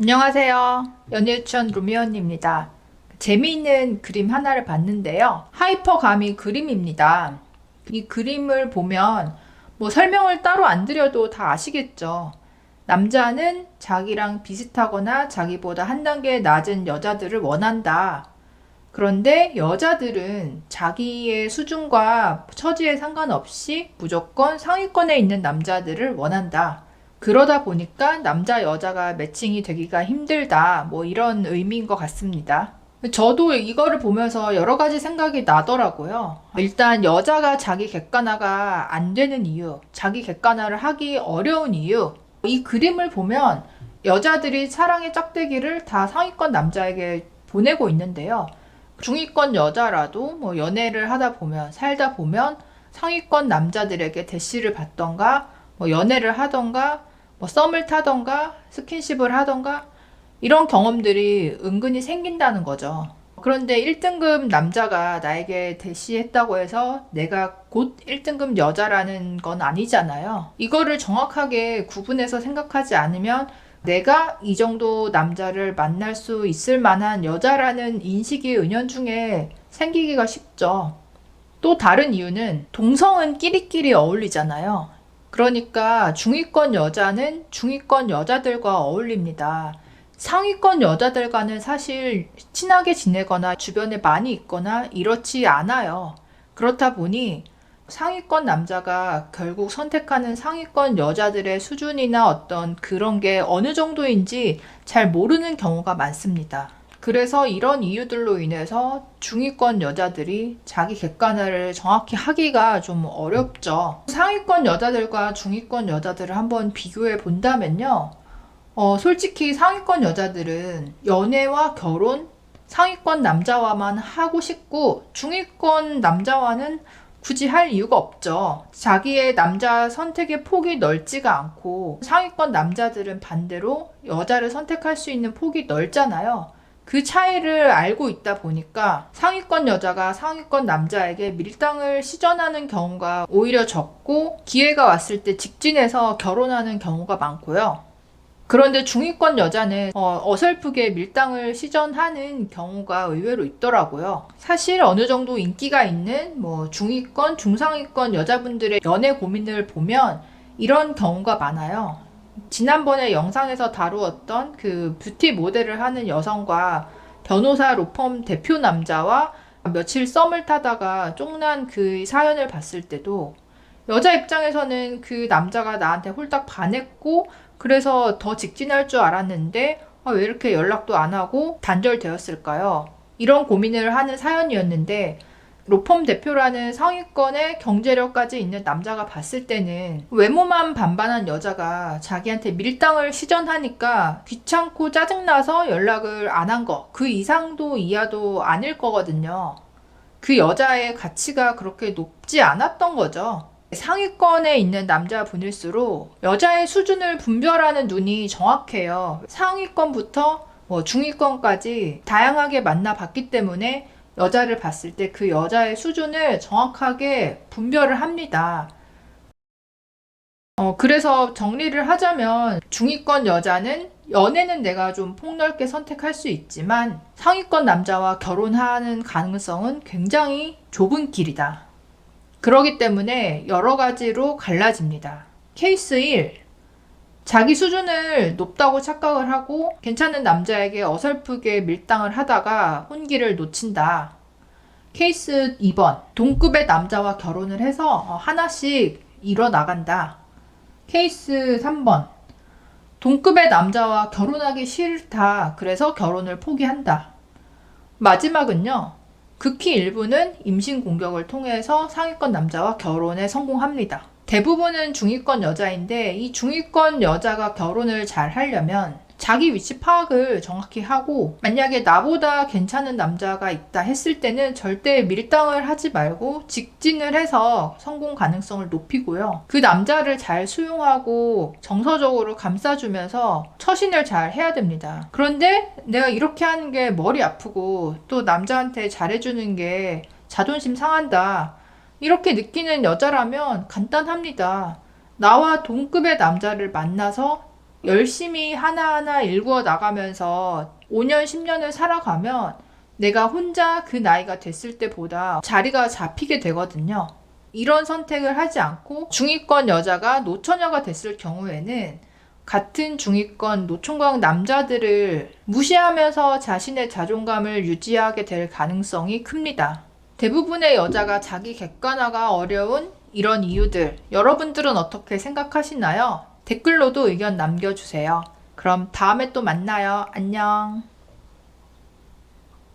안녕하세요. 연예유치원 루미언입니다. 재미있는 그림 하나를 봤는데요. 하이퍼가미 그림입니다. 이 그림을 보면 뭐 설명을 따로 안 드려도 다 아시겠죠. 남자는 자기랑 비슷하거나 자기보다 한 단계 낮은 여자들을 원한다. 그런데 여자들은 자기의 수준과 처지에 상관없이 무조건 상위권에 있는 남자들을 원한다. 그러다 보니까 남자 여자가 매칭이 되기가 힘들다. 뭐 이런 의미인 것 같습니다. 저도 이거를 보면서 여러 가지 생각이 나더라고요. 일단 여자가 자기 객관화가 안 되는 이유, 자기 객관화를 하기 어려운 이유. 이 그림을 보면 여자들이 사랑의 짝대기를 다 상위권 남자에게 보내고 있는데요. 중위권 여자라도 뭐 연애를 하다 보면 살다 보면 상위권 남자들에게 대시를 받던가 뭐 연애를 하던가 뭐 썸을 타던가 스킨십을 하던가 이런 경험들이 은근히 생긴다는 거죠. 그런데 1등급 남자가 나에게 대시했다고 해서 내가 곧 1등급 여자라는 건 아니잖아요. 이거를 정확하게 구분해서 생각하지 않으면 내가 이 정도 남자를 만날 수 있을 만한 여자라는 인식이 은연중에 생기기가 쉽죠. 또 다른 이유는 동성은 끼리끼리 어울리잖아요. 그러니까 중위권 여자는 중위권 여자들과 어울립니다. 상위권 여자들과는 사실 친하게 지내거나 주변에 많이 있거나 이렇지 않아요. 그렇다 보니 상위권 남자가 결국 선택하는 상위권 여자들의 수준이나 어떤 그런 게 어느 정도인지 잘 모르는 경우가 많습니다. 그래서 이런 이유들로 인해서 중위권 여자들이 자기 객관화를 정확히 하기가 좀 어렵죠. 상위권 여자들과 중위권 여자들을 한번 비교해 본다면요. 어, 솔직히 상위권 여자들은 연애와 결혼, 상위권 남자와만 하고 싶고, 중위권 남자와는 굳이 할 이유가 없죠. 자기의 남자 선택의 폭이 넓지가 않고, 상위권 남자들은 반대로 여자를 선택할 수 있는 폭이 넓잖아요. 그 차이를 알고 있다 보니까 상위권 여자가 상위권 남자에게 밀당을 시전하는 경우가 오히려 적고 기회가 왔을 때 직진해서 결혼하는 경우가 많고요. 그런데 중위권 여자는 어, 설프게 밀당을 시전하는 경우가 의외로 있더라고요. 사실 어느 정도 인기가 있는 뭐 중위권, 중상위권 여자분들의 연애 고민을 보면 이런 경우가 많아요. 지난번에 영상에서 다루었던 그 뷰티 모델을 하는 여성과 변호사 로펌 대표 남자와 며칠 썸을 타다가 쫑난 그 사연을 봤을 때도 여자 입장에서는 그 남자가 나한테 홀딱 반했고 그래서 더 직진할 줄 알았는데 아, 왜 이렇게 연락도 안 하고 단절되었을까요? 이런 고민을 하는 사연이었는데 로펌 대표라는 상위권의 경제력까지 있는 남자가 봤을 때는 외모만 반반한 여자가 자기한테 밀당을 시전하니까 귀찮고 짜증나서 연락을 안 한 거, 그 이상도 이하도 아닐 거거든요. 그 여자의 가치가 그렇게 높지 않았던 거죠. 상위권에 있는 남자분일수록 여자의 수준을 분별하는 눈이 정확해요. 상위권부터 뭐 중위권까지 다양하게 만나봤기 때문에 여자를 봤을 때 그 여자의 수준을 정확하게 분별을 합니다. 어, 그래서 정리를 하자면 중위권 여자는 연애는 내가 좀 폭넓게 선택할 수 있지만 상위권 남자와 결혼하는 가능성은 굉장히 좁은 길이다. 그러기 때문에 여러 가지로 갈라집니다. 케이스 1. 자기 수준을 높다고 착각을 하고 괜찮은 남자에게 어설프게 밀당을 하다가 혼기를 놓친다. 케이스 2번. 동급의 남자와 결혼을 해서 어, 하나씩 이뤄나간다. 케이스 3번. 동급의 남자와 결혼하기 싫다. 그래서 결혼을 포기한다. 마지막은요. 극히 일부는 임신 공격을 통해서 상위권 남자와 결혼에 성공합니다. 대부분은 중위권 여자인데 이 중위권 여자가 결혼을 잘 하려면 자기 위치 파악을 정확히 하고 만약에 나보다 괜찮은 남자가 있다 했을 때는 절대 밀당을 하지 말고 직진을 해서 성공 가능성을 높이고요. 그 남자를 잘 수용하고 정서적으로 감싸주면서 처신을 잘 해야 됩니다. 그런데 내가 이렇게 하는 게 머리 아프고 또 남자한테 잘해주는 게 자존심 상한다. 이렇게 느끼는 여자라면 간단합니다. 나와 동급의 남자를 만나서 열심히 하나하나 일구어 나가면서 5년, 10년을 살아가면 내가 혼자 그 나이가 됐을 때보다 자리가 잡히게 되거든요. 이런 선택을 하지 않고 중위권 여자가 노처녀가 됐을 경우에는 같은 중위권 노총각 남자들을 무시하면서 자신의 자존감을 유지하게 될 가능성이 큽니다. 대부분의 여자가 자기 객관화가 어려운 이런 이유들, 여러분들은 어떻게 생각하시나요? 댓글로도 의견 남겨주세요. 그럼 다음에 또 만나요. 안녕.